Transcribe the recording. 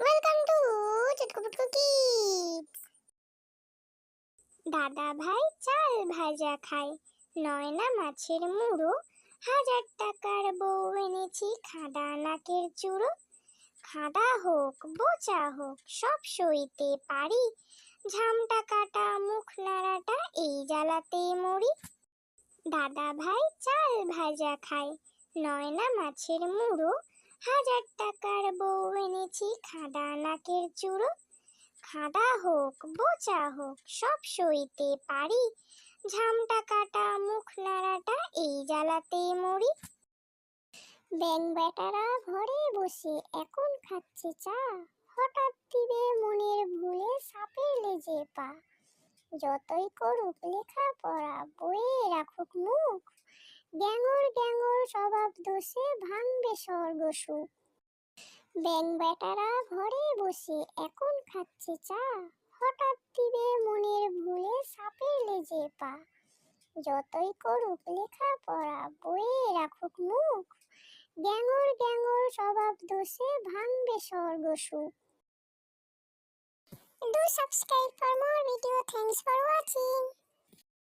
Welcome to চটকপুটকু kids দাদা ভাই চাল ভাজা খায়। নয়না মাছের মুড়ো, হাজার টাকার বউ এনেছি খাডা নাকের চূড়ো। খাডা হোক, বোচা হোক, সব সইতে পারি। ঝামটা কাটা, মুখ নাড়াটা, এই জ্বালাতে মরি। দাদা ভাই চাল ভাজা খায়। নয়না মাছের মুড়ো হাজার টাকার বউ এনেছি, খাদা নাকের চূড়ো। খাদা হোক, বোচা হোক, সব সইতে পারি। ঝামটা কাটা, মুখ নাড়াটা, এই জ্বালাতে মরি। ব্যাং বেটারা ঘরে বসে এখন খাচ্ছে চা। হঠাৎ দিবে মনের ভুলে সাপের লেজে পা। যতই করুক লেখাপড়া বইয়ে রাখুক মুখ। গ্যাঙর গ্যাঙর স্বভাব দোষে ভাঙবে স্বর্গ সুখ। ব্যাং বেটারা ঘরে বসে এখন খাচ্ছে চা। হঠাৎ দিবে মনের ভুলে সাপের লেজে পা। যতই করুক লেখা পড়া বইয়ে রাখুক মুখ। গ্যাঙর গ্যাঙর স্বভাব দোষে ভাঙবে স্বর্গ Do subscribe for more video. Thanks for watching.